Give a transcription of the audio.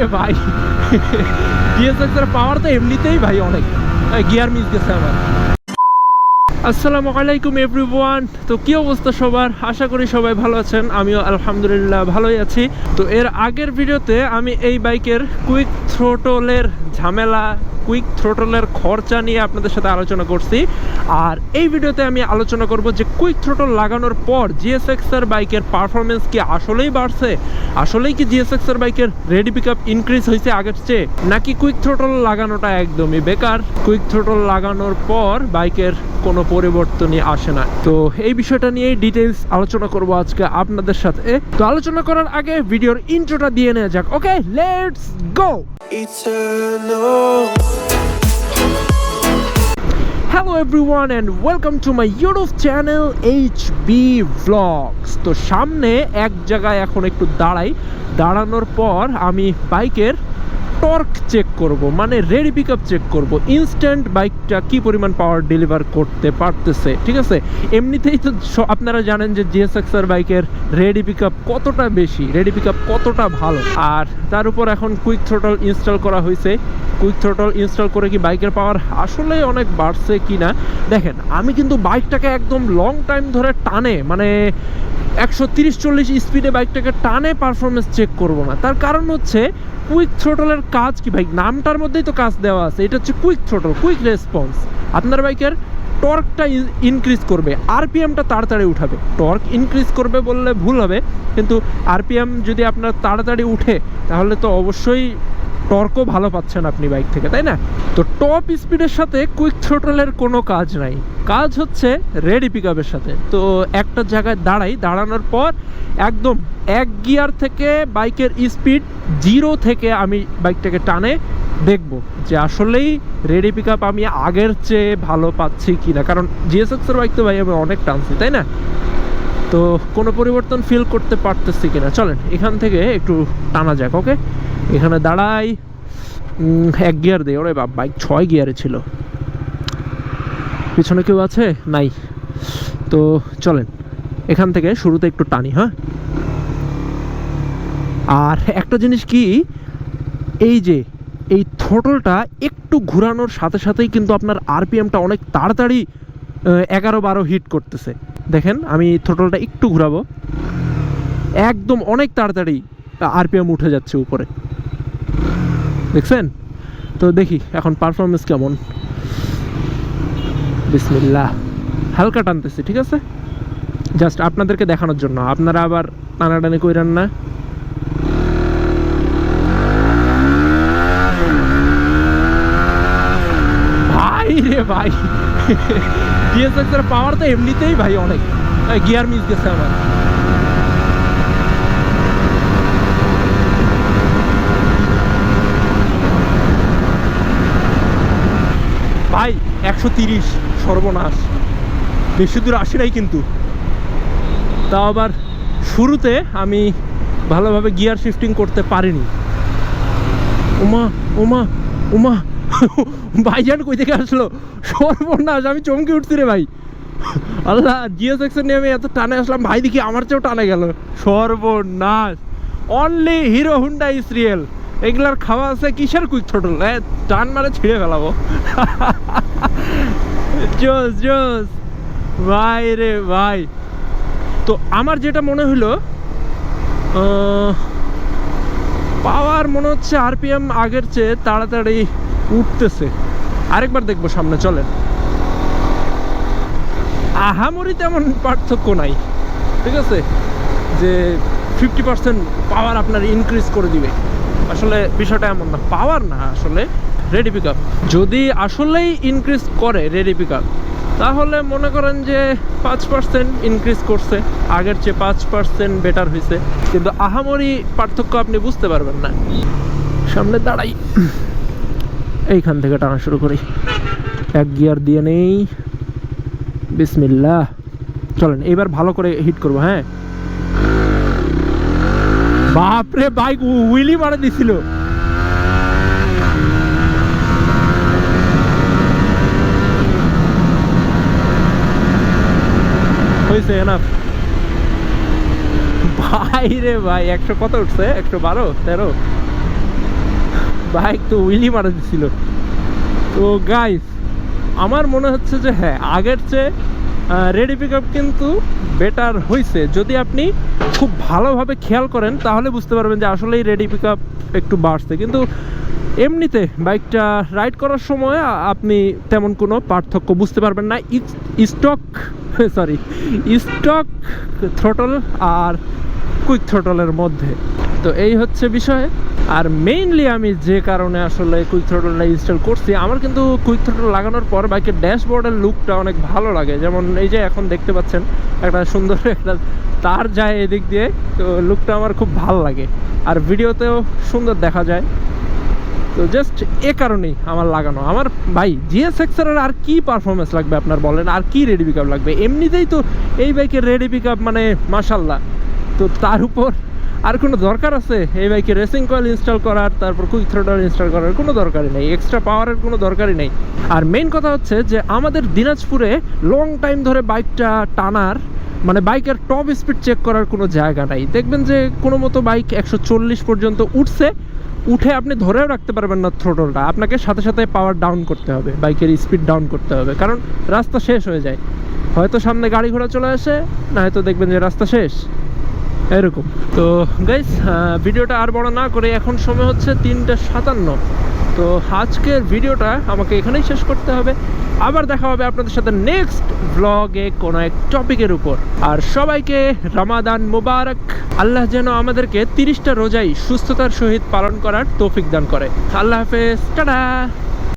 রে ভাই। ডিএসএক্স এর পাওয়ার তো এমনিতেই ভাই অনেক। গিয়ার মিস গেছে আমার আসসালামু আলাইকুম এভরিওয়ান তো কি অবস্থা সবার? আশা করি সবাই ভালো আছেন। আমিও আলহামদুলিল্লাহ ভালোই আছি। তো এর আগের ভিডিওতে আমি এই বাইকের কুইক থ্রোটলের ঝামেলা কুইক থ্রোটলের খরচা নিয়ে আপনাদের সাথে আলোচনা করছি। আর এই ভিডিওতে আমি আলোচনা করব যে কুইক থ্রোটল লাগানোর পর জিএসএক্স এর বাইকের পারফরমেন্স কি আসলেই বাড়ছে? আসলেই কি জিএসএক্স এর বাইকের রেডি পিক আপ ইনক্রিজ হয়েছে আগের চেয়ে? নাকি কুইক থ্রোটল লাগানোটা একদমই বেকার? কুইক থ্রোটল লাগানোর পর বাইকের কোনো পরিবর্তনই আসে না। তো এই বিষয়টা নিয়েই ডিটেলস আলোচনা করব আজকে আপনাদের সাথে। তো আলোচনা করার আগে ভিডিওর ইন্ট্রোটা দিয়ে নেওয়া যাক okay let's go eternal. Hello everyone and welcome to my YouTube channel H B vlogs তো সামনে এক জায়গায় এখন একটু দাঁড়াই। দাঁড়ানোর পর আমি বাইকের টর্ক চেক করব মানে রেডি পিক আপ চেক করব। ইনস্ট্যান্ট বাইকটা কি পরিমাণ পাওয়ার ডেলিভার করতে পারতেছে, ঠিক আছে? এমনিতেই তো আপনারা জানেন যে জিএসএক্স এর বাইকের রেডি পিক আপ কতটা বেশি, রেডি পিক আপ কতটা ভালো। আর তার উপর এখন কুইক থ্রোটল ইনস্টল করা হয়েছে। কুইক থ্রোটল ইনস্টল করে কি বাইকের পাওয়ার আসলে অনেক বাড়ছে কি না দেখেন, আমি কিন্তু বাইকটাকে একদম লং টাইম ধরে টানে মানে একশো তিরিশ, চল্লিশ স্পিডে বাইকটাকে টানে পারফরমেন্স চেক করব না। তার কারণ হচ্ছে কুইক থ্রোটলের কাজ কি ভাই? নামটার মধ্যেই তো কাজ দেওয়া আছে, এটা হচ্ছে কুইক থ্রোটল কুইক রেসপন্স আপনার বাইকের টর্কটা ইনক্রিজ করবে আরপিএমটা তাড়াতাড়ি উঠাবে। টর্ক ইনক্রিজ করবে বললে ভুল হবে, কিন্তু আরপিএম যদি আপনার তাড়াতাড়ি উঠে, তাহলে তো অবশ্যই টর্কও ভালো পাচ্ছেন আপনি বাইক থেকে, তাই না? তো টপ স্পিডের সাথে কুইক থ্রোটলের কোনো কাজ নাই। কাজ হচ্ছে রেডি পিক সাথে। তো একটা জায়গায় দাঁড়াই, দাঁড়ানোর পর একদম এক গিয়ার থেকে বাইকের স্পিড জিরো থেকে আমি বাইকটাকে টানে দেখব যে আসলেই রেডি পিক আমি আগের চেয়ে ভালো পাচ্ছি কি না কারণ জিএসএক্সের বাইক তো ভাই আমি অনেক টানছি, তাই না? তো কোনো পরিবর্তন ফিল করতে পারতেছি কিনা? চলেন, এখান থেকে একটু টানা যাক ওকে এখানে দাঁড়াই। এক গিয়ার দেয় ওরে বাপ, বাইক ছয় গিয়ারে ছিল। পিছনে কেউ আছে? নাই। তো চলেন, এখান থেকে শুরুতে একটু টানি হ্যাঁ? আর একটা জিনিস কি, এই যে, এই থ্রোটলটা একটু ঘোরানোর সাথে সাথেই কিন্তু আপনার আরপিএমটা অনেক তাড়াতাড়ি এগারো বারো হিট করতেছে। দেখেন, আমি থ্রোটলটা একটু ঘুরাবো। একদম অনেক তাড়াতাড়ি আরপিএম উঠে যাচ্ছে উপরে। দেখছেন? তো দেখি, এখন পারফরমেন্স কেমন? বিসমিল্লাহ। হালকা টানতেছি, ঠিক আছে? জাস্ট আপনাদেরকে দেখানোর জন্য। আপনারা আবার টানাটানি কইরান না। ভাই রে ভাই। ডিএসএক্স এর পাওয়ার তো এমনিতেই ভাই অনেক। গিয়ার মিস গেছে আমার ভাই একশো তিরিশ সর্বনাশ। বেশি দূর আসি নাই কিন্তু। তাও আবার শুরুতে আমি ভালোভাবে গিয়ার শিফটিং করতে পারিনি। উমা উমা উমা, ভাইজান কই থেকে আসলো? সর্বনাশ, আমি চমকে উঠছি রে ভাই। আল্লাহ জিএস এক্সের নিয়ে আমি এত টানে আসলাম, ভাই দেখি আমার চেয়েও টানে গেল। সর্বনাশ। Only Hero Honda is real এগুলার খাওয়া আছে কিসের কুইক থ্রোটল? টান মারে ছিঁড়ে ফেলাবো। জোস জোস। ভাই রে ভাই। তো আমার যেটা মনে হলো পাওয়ার মনে হচ্ছে আরপিএম আগের চেয়ে তাড়াতাড়ি উঠতেছে। আরেকবার দেখব সামনে, চলেন। আহামরি তেমন পার্থক্য নাই, ঠিক আছে? যে ফিফটি পার্সেন্ট পাওয়ার আপনার ইনক্রিজ করে দিবে। আসলে বিষয়টা এমন না পাওয়ার না আসলে রেডি পিক যদি আসলেই ইনক্রিজ করে রেডি পিক তাহলে মনে করেন যে পাঁচ পার্সেন্ট ইনক্রিজ করছে, আগের চেয়ে পাঁচ পার্সেন্ট বেটার হয়েছে কিন্তু আহামরি পার্থক্য আপনি বুঝতে পারবেন না। সামনে দাঁড়াই। এইখান থেকে টানা শুরু করি। এক গিয়ার দিয়ে নেই। বিসমিল্লা চলেন এবার ভালো করে হিট করব হ্যাঁ? বাপরে, বাইক উইলি মারা দিছিল। হয়েছে এনাফ ভাই রে ভাই, একশো কত উঠছে? একশো বারো, তেরো। বাইক তো উইলি মারা দিছিল। তো গাইস আমার মনে হচ্ছে যে হ্যাঁ আগের চেয়ে রেডি পিক কিন্তু বেটার হয়েছে যদি আপনি খুব ভালোভাবে খেয়াল করেন, তাহলে বুঝতে পারবেন যে আসলেই রেডি পিক একটু বাড়ছে। কিন্তু এমনিতে বাইকটা রাইড করার সময় আপনি তেমন কোনো পার্থক্য বুঝতে পারবেন না। স্টক সরি স্টক থ্রোটল আর কুইক থ্রোটলের মধ্যে। তো এই হচ্ছে বিষয়। আর মেইনলি আমি যে কারণে আসলে কুইক থ্রোটলটা ইনস্টল করছি, আমার কিন্তু কুইক থ্রোটল লাগানোর পর বাইকের ড্যাশবোর্ডের লুকটা অনেক ভালো লাগে। যেমন এই যে এখন দেখতে পাচ্ছেন, একটা সুন্দর একটা তার যায় এদিক দিয়ে, তো লুকটা আমার খুব ভালো লাগে। আর ভিডিওতেও সুন্দর দেখা যায়। তো জাস্ট এ কারণেই আমার লাগানো। আমার ভাই জিএস এক্সারের আর কি পারফরমেন্স লাগবে আপনার বলেন? আর কি রেডি পিক লাগবে? এমনিতেই তো এই বাইকের রেডি পিক মানে মাসাল্লাহ তো তার উপর আর কোনো দরকার আছে? এই বাইকে রেসিং কয়েল ইনস্টল করার, তারপর কুইক থ্রোডার ইনস্টল করার কোনো দরকারই নেই। এক্সট্রা পাওয়ারের কোনো দরকারই নেই। আর মেইন কথা হচ্ছে যে, আমাদের দিনাজপুরে লং টাইম ধরে বাইকটা টানার মানে বাইকের টপ স্পিড চেক করার কোনো জায়গা নাই। দেখবেন যে, কোনো মতো বাইক একশো চল্লিশ পর্যন্ত উঠছে, উঠে আপনি ধরেও রাখতে পারবেন না থ্রোটলটা আপনাকে সাথে সাথে পাওয়ার ডাউন করতে হবে বাইকের স্পিড ডাউন করতে হবে, কারণ রাস্তা শেষ হয়ে যায়। হয়তো সামনে গাড়ি ঘোড়া চলে আসে, না হয়তো দেখবেন যে রাস্তা শেষ। এরকম। তো গাইস ভিডিওটা আর বড় না করে এখন সময় হচ্ছে তিনটে সাতান্ন। তো আজকের ভিডিওটা আমাকে এখানেই শেষ করতে হবে। আবার দেখা হবে আপনাদের সাথে নেক্সট ব্লগে কোনো এক টপিকের উপর। আর সবাইকে রামাদান মুবারক আল্লাহ যেন আমাদেরকে তিরিশটা রোজাই সুস্থতার সহিত পালন করার তৌফিক দান করে। আল্লাহ হাফেজ, টাটা!